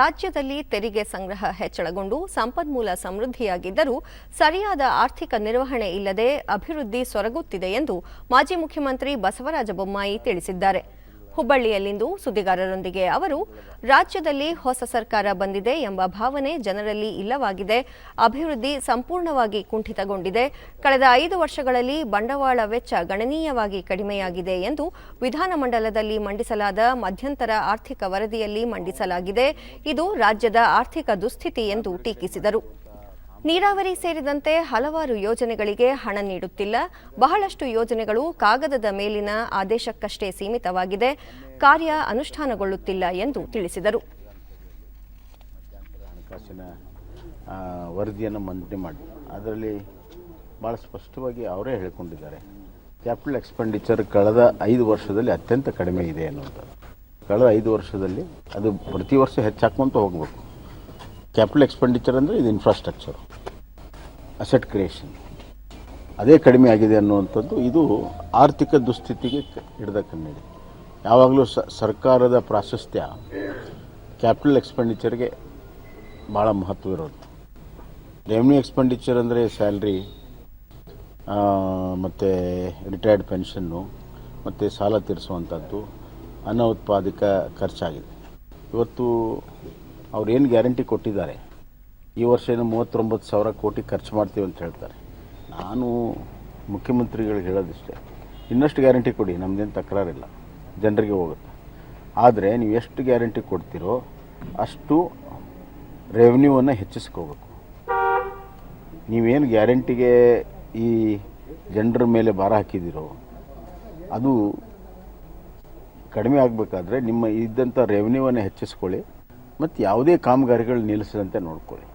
ರಾಜ್ಯದಲ್ಲಿ ತೆರಿಗೆ ಸಂಗ್ರಹ ಹೆಚ್ಚಳಗೊಂಡು ಸಂಪನ್ಮೂಲ ಸಮೃದ್ಧಿಯಾಗಿದ್ದರೂ ಸರಿಯಾದ ಆರ್ಥಿಕ ನಿರ್ವಹಣೆ ಇಲ್ಲದೆ ಅಭಿವೃದ್ಧಿ ಸೊರಗುತ್ತಿದೆ ಎಂದು ಮಾಜಿ ಮುಖ್ಯಮಂತ್ರಿ ಬಸವರಾಜ ಬೊಮ್ಮಾಯಿ ತಿಳಿಸಿದ್ದಾರೆ. ಹುಬ್ಬಳ್ಳಿಯಲ್ಲಿಂದು ಸುದ್ದಿಗಾರರೊಂದಿಗೆ ಅವರು, ರಾಜ್ಯದಲ್ಲಿ ಹೊಸ ಸರ್ಕಾರ ಬಂದಿದೆ ಎಂಬ ಭಾವನೆ ಜನರಲ್ಲಿ ಇಲ್ಲವಾಗಿದೆ. ಅಭಿವೃದ್ಧಿ ಸಂಪೂರ್ಣವಾಗಿ ಕುಂಠಿತಗೊಂಡಿದೆ. ಕಳೆದ ಐದು ವರ್ಷಗಳಲ್ಲಿ ಬಂಡವಾಳ ವೆಚ್ಚ ಗಣನೀಯವಾಗಿ ಕಡಿಮೆಯಾಗಿದೆ ಎಂದು ವಿಧಾನಮಂಡಲದಲ್ಲಿ ಮಂಡಿಸಲಾದ ಮಧ್ಯಂತರ ಆರ್ಥಿಕ ವರದಿಯಲ್ಲಿ ಮಂಡಿಸಲಾಗಿದೆ. ಇದು ರಾಜ್ಯದ ಆರ್ಥಿಕ ದುಸ್ಥಿತಿ ಎಂದು ಟೀಕಿಸಿದರು. ನೀರಾವರಿ ಸೇರಿದಂತೆ ಹಲವಾರು ಯೋಜನೆಗಳಿಗೆ ಹಣ ನೀಡುತ್ತಿಲ್ಲ. ಬಹಳಷ್ಟು ಯೋಜನೆಗಳು ಕಾಗದದ ಮೇಲಿನ ಆದೇಶಕ್ಕಷ್ಟೇ ಸೀಮಿತವಾಗಿದೆ. ಕಾರ್ಯ ಅನುಷ್ಠಾನಗೊಳ್ಳುತ್ತಿಲ್ಲ ಎಂದು ತಿಳಿಸಿದರು. ಹಣಕಾಸಿನ ವರದಿಯನ್ನು ಮಂಡನೆ ಮಾಡಿ. ಅದರಲ್ಲಿ ಭಾಳ ಸ್ಪಷ್ಟವಾಗಿ ಅವರೇ ಹೇಳಿಕೊಂಡಿದ್ದಾರೆ. ಕ್ಯಾಪಿಟಲ್ ಎಕ್ಸ್ಪೆಂಡಿಚರ್ ಕಳೆದ ಐದು ವರ್ಷದಲ್ಲಿ ಅತ್ಯಂತ ಕಡಿಮೆ ಇದೆ ಅನ್ನುವಂಥದ್ದು. ಕಳೆದ ಐದು ವರ್ಷದಲ್ಲಿ ಅದು ಪ್ರತಿ ವರ್ಷ ಹೆಚ್ಚಾಕೊಂತ ಹೋಗಬೇಕು. ಕ್ಯಾಪಿಟಲ್ ಎಕ್ಸ್ಪೆಂಡಿಚರ್ ಅಂದರೆ ಇದು ಇನ್ಫ್ರಾಸ್ಟ್ರಕ್ಚರ್ ಅಸೆಟ್ ಕ್ರಿಯೇಷನ್ ಅದೇ ಕಡಿಮೆ ಆಗಿದೆ ಅನ್ನುವಂಥದ್ದು ಇದು ಆರ್ಥಿಕ ದುಸ್ಥಿತಿಗೆ ಹಿಡಿದ ಕನ್ನಡಿ. ಯಾವಾಗಲೂ ಸರ್ಕಾರದ ಪ್ರಾಶಸ್ತ್ಯ ಕ್ಯಾಪಿಟಲ್ ಎಕ್ಸ್ಪೆಂಡಿಚರ್ಗೆ ಭಾಳ ಮಹತ್ವ ಇರೋದು ರೆವೆನ್ಯೂ ಎಕ್ಸ್ಪೆಂಡಿಚರ್ ಅಂದರೆ ಸ್ಯಾಲ್ರಿ ಮತ್ತು ರಿಟೈರ್ಡ್ ಪೆನ್ಷನ್ನು ಮತ್ತು ಸಾಲ ತೀರಿಸುವಂಥದ್ದು ಅನೌತ್ಪಾದಿಕ ಖರ್ಚಾಗಿದೆ. ಇವತ್ತು ಅವ್ರು ಏನು ಗ್ಯಾರಂಟಿ ಕೊಟ್ಟಿದ್ದಾರೆ? ಈ ವರ್ಷ ಏನು ಮೂವತ್ತೊಂಬತ್ತು ಸಾವಿರ ಕೋಟಿ ಖರ್ಚು ಮಾಡ್ತೀವಿ ಅಂತ ಹೇಳ್ತಾರೆ. ನಾನು ಮುಖ್ಯಮಂತ್ರಿಗಳಿಗೆ ಹೇಳೋದಿಷ್ಟೇ, ಇನ್ನಷ್ಟು ಗ್ಯಾರಂಟಿ ಕೊಡಿ ನಮ್ಮದೇನು ತಕರಾರಿಲ್ಲ, ಜನರಿಗೆ ಹೋಗುತ್ತೆ. ಆದರೆ ನೀವು ಎಷ್ಟು ಗ್ಯಾರಂಟಿ ಕೊಡ್ತೀರೋ ಅಷ್ಟು ರೆವೆನ್ಯೂವನ್ನು ಹೆಚ್ಚಿಸ್ಕೋಬೇಕು ನೀವೇನು ಗ್ಯಾರಂಟಿಗೆ ಈ ಜನರ ಮೇಲೆ ಭಾರ ಹಾಕಿದ್ದೀರೋ, ಅದು ಕಡಿಮೆ ಆಗಬೇಕಾದ್ರೆ ನಿಮ್ಮ ಇದ್ದಂಥ ರೆವೆನ್ಯೂವನ್ನು ಹೆಚ್ಚಿಸ್ಕೊಳ್ಳಿ, ಮತ್ತು ಯಾವುದೇ ಕಾಮಗಾರಿಗಳು ನಿಲ್ಲಿಸದಂತೆ ನೋಡ್ಕೊಳ್ಳಿ.